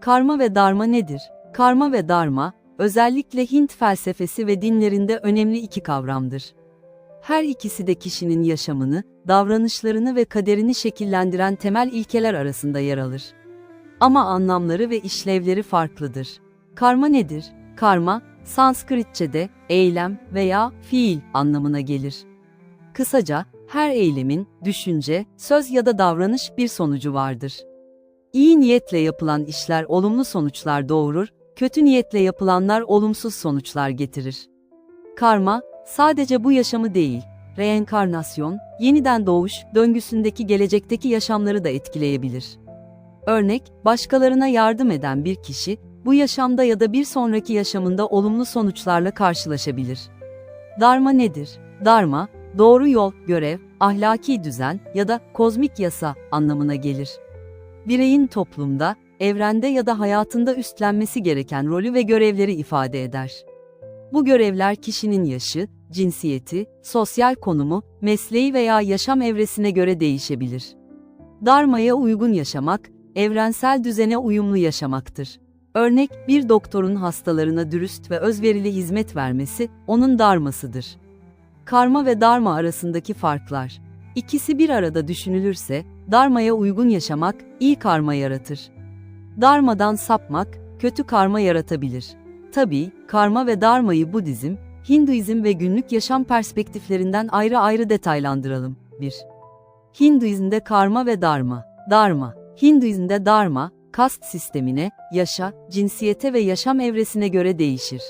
Karma ve darma nedir? Karma ve darma, özellikle Hint felsefesi ve dinlerinde önemli iki kavramdır. Her ikisi de kişinin yaşamını, davranışlarını ve kaderini şekillendiren temel ilkeler arasında yer alır. Ama anlamları ve işlevleri farklıdır. Karma nedir? Karma, Sanskritçe'de eylem veya fiil anlamına gelir. Kısaca, her eylemin, düşünce, söz ya da davranış bir sonucu vardır. İyi niyetle yapılan işler olumlu sonuçlar doğurur, kötü niyetle yapılanlar olumsuz sonuçlar getirir. Karma, sadece bu yaşamı değil, reenkarnasyon, yeniden doğuş, döngüsündeki gelecekteki yaşamları da etkileyebilir. Örnek, başkalarına yardım eden bir kişi, bu yaşamda ya da bir sonraki yaşamında olumlu sonuçlarla karşılaşabilir. Dharma nedir? Dharma, doğru yol, görev, ahlaki düzen ya da kozmik yasa anlamına gelir. Bireyin toplumda, evrende ya da hayatında üstlenmesi gereken rolü ve görevleri ifade eder. Bu görevler kişinin yaşı, cinsiyeti, sosyal konumu, mesleği veya yaşam evresine göre değişebilir. Dharma'ya uygun yaşamak, evrensel düzene uyumlu yaşamaktır. Örnek, bir doktorun hastalarına dürüst ve özverili hizmet vermesi, onun darmasıdır. Karma ve darma arasındaki farklar. İkisi bir arada düşünülürse, darmaya uygun yaşamak, iyi karma yaratır. Darmadan sapmak, kötü karma yaratabilir. Tabii, karma ve darmayı Budizm, Hinduizm ve günlük yaşam perspektiflerinden ayrı ayrı detaylandıralım. 1. Hinduizmde karma ve darma. Darma. Hinduizmde darma, kast sistemine, yaşa, cinsiyete ve yaşam evresine göre değişir.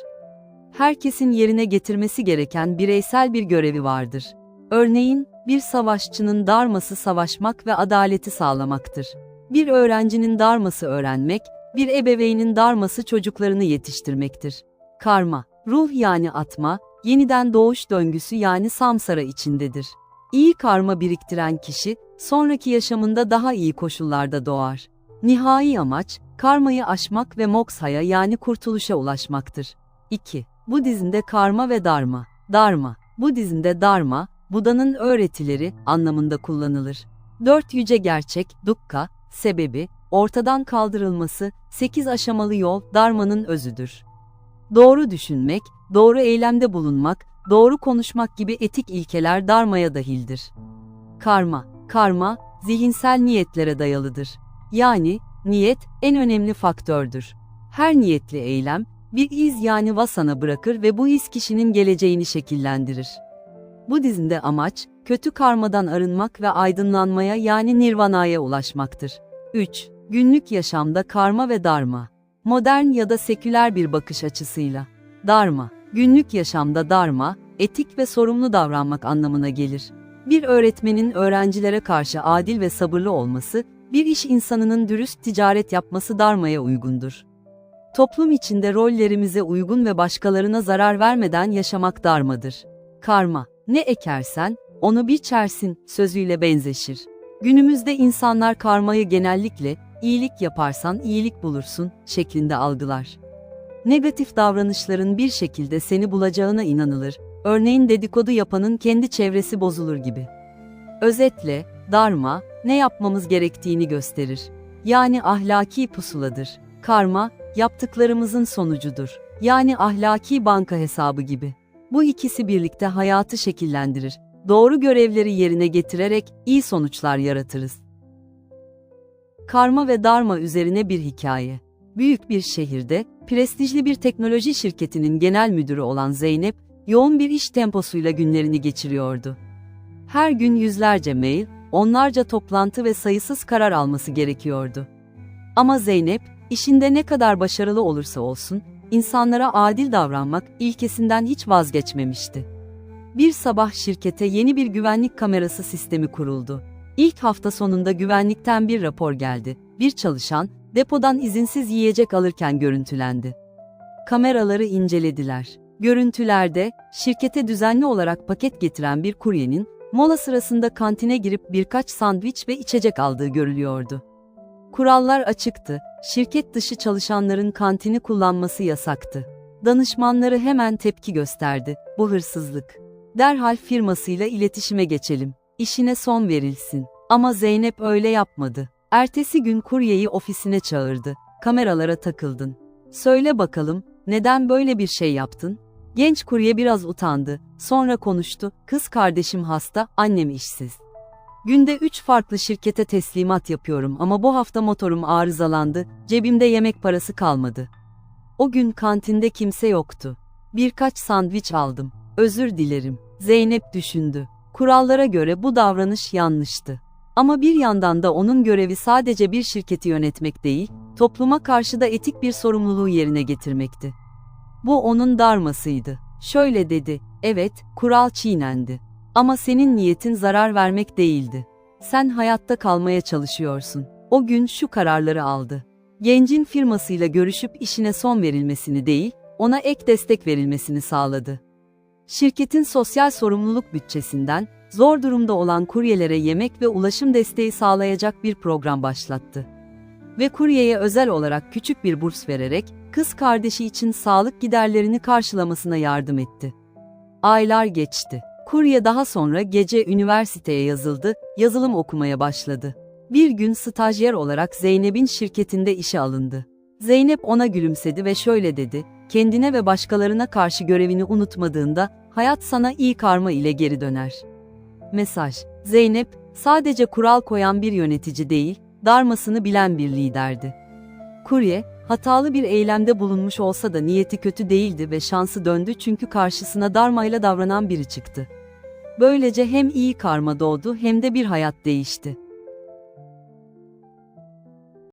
Herkesin yerine getirmesi gereken bireysel bir görevi vardır. Örneğin, bir savaşçının darması savaşmak ve adaleti sağlamaktır. Bir öğrencinin darması öğrenmek, bir ebeveynin darması çocuklarını yetiştirmektir. Karma, ruh yani atma, yeniden doğuş döngüsü yani samsara içindedir. İyi karma biriktiren kişi, sonraki yaşamında daha iyi koşullarda doğar. Nihai amaç, karmayı aşmak ve mokshaya yani kurtuluşa ulaşmaktır. 2. Budizmde karma ve darma. Darma, Budizmde darma, Buda'nın öğretileri anlamında kullanılır. Dört yüce gerçek, dukkha, sebebi, ortadan kaldırılması, sekiz aşamalı yol, darmanın özüdür. Doğru düşünmek, doğru eylemde bulunmak, doğru konuşmak gibi etik ilkeler darmaya dahildir. Karma, karma, zihinsel niyetlere dayalıdır. Yani, niyet en önemli faktördür. Her niyetli eylem, bir iz yani vasana bırakır ve bu iz kişinin geleceğini şekillendirir. Budizmde amaç, kötü karmadan arınmak ve aydınlanmaya yani nirvanaya ulaşmaktır. 3. Günlük yaşamda karma ve darma. Modern ya da seküler bir bakış açısıyla. Darma, günlük yaşamda darma, etik ve sorumlu davranmak anlamına gelir. Bir öğretmenin öğrencilere karşı adil ve sabırlı olması, bir iş insanının dürüst ticaret yapması darmaya uygundur. Toplum içinde rollerimize uygun ve başkalarına zarar vermeden yaşamak darmadır. Karma, ne ekersen, onu biçersin sözüyle benzeşir. Günümüzde insanlar karmayı genellikle, iyilik yaparsan iyilik bulursun şeklinde algılar. Negatif davranışların bir şekilde seni bulacağına inanılır, örneğin dedikodu yapanın kendi çevresi bozulur gibi. Özetle, darma, ne yapmamız gerektiğini gösterir. Yani ahlaki pusuladır. Karma, yaptıklarımızın sonucudur. Yani ahlaki banka hesabı gibi. Bu ikisi birlikte hayatı şekillendirir. Doğru görevleri yerine getirerek iyi sonuçlar yaratırız. Karma ve darma üzerine bir hikaye. Büyük bir şehirde, prestijli bir teknoloji şirketinin genel müdürü olan Zeynep, yoğun bir iş temposuyla günlerini geçiriyordu. Her gün yüzlerce mail, onlarca toplantı ve sayısız karar alması gerekiyordu. Ama Zeynep, işinde ne kadar başarılı olursa olsun, insanlara adil davranmak ilkesinden hiç vazgeçmemişti. Bir sabah şirkete yeni bir güvenlik kamerası sistemi kuruldu. İlk hafta sonunda güvenlikten bir rapor geldi. Bir çalışan, depodan izinsiz yiyecek alırken görüntülendi. Kameraları incelediler. Görüntülerde, şirkete düzenli olarak paket getiren bir kuryenin, mola sırasında kantine girip birkaç sandviç ve içecek aldığı görülüyordu. Kurallar açıktı, şirket dışı çalışanların kantini kullanması yasaktı. Danışmanları hemen tepki gösterdi, bu hırsızlık. Derhal firmasıyla iletişime geçelim, işine son verilsin. Ama Zeynep öyle yapmadı. Ertesi gün kuryeyi ofisine çağırdı. kameralara takıldın. Söyle bakalım, neden böyle bir şey yaptın? Genç kurye biraz utandı, sonra konuştu, kız kardeşim hasta, annem işsiz. Günde üç farklı şirkete teslimat yapıyorum ama bu hafta motorum arızalandı, cebimde yemek parası kalmadı. O gün kantinde kimse yoktu. Birkaç sandviç aldım. Özür dilerim. Zeynep düşündü. Kurallara göre bu davranış yanlıştı. Ama bir yandan da onun görevi sadece bir şirketi yönetmek değil, topluma karşı da etik bir sorumluluğu yerine getirmekti. Bu onun darmasıydı. Şöyle dedi, evet, kural çiğnendi. Ama senin niyetin zarar vermek değildi. Sen hayatta kalmaya çalışıyorsun. O gün şu kararları aldı. Gencin firmasıyla görüşüp işine son verilmesini değil, ona ek destek verilmesini sağladı. Şirketin sosyal sorumluluk bütçesinden, zor durumda olan kuryelere yemek ve ulaşım desteği sağlayacak bir program başlattı. Ve kuryeye özel olarak küçük bir burs vererek, kız kardeşi için sağlık giderlerini karşılamasına yardım etti. Aylar geçti. Kurye daha sonra gece üniversiteye yazıldı, yazılım okumaya başladı. Bir gün stajyer olarak Zeynep'in şirketinde işe alındı. Zeynep ona gülümsedi ve şöyle dedi, kendine ve başkalarına karşı görevini unutmadığında, hayat sana iyi karma ile geri döner. Mesaj, Zeynep, sadece kural koyan bir yönetici değil, darmasını bilen bir liderdi. Kurye, hatalı bir eylemde bulunmuş olsa da niyeti kötü değildi ve şansı döndü çünkü karşısına darmayla davranan biri çıktı. Böylece hem iyi karma doğdu hem de bir hayat değişti.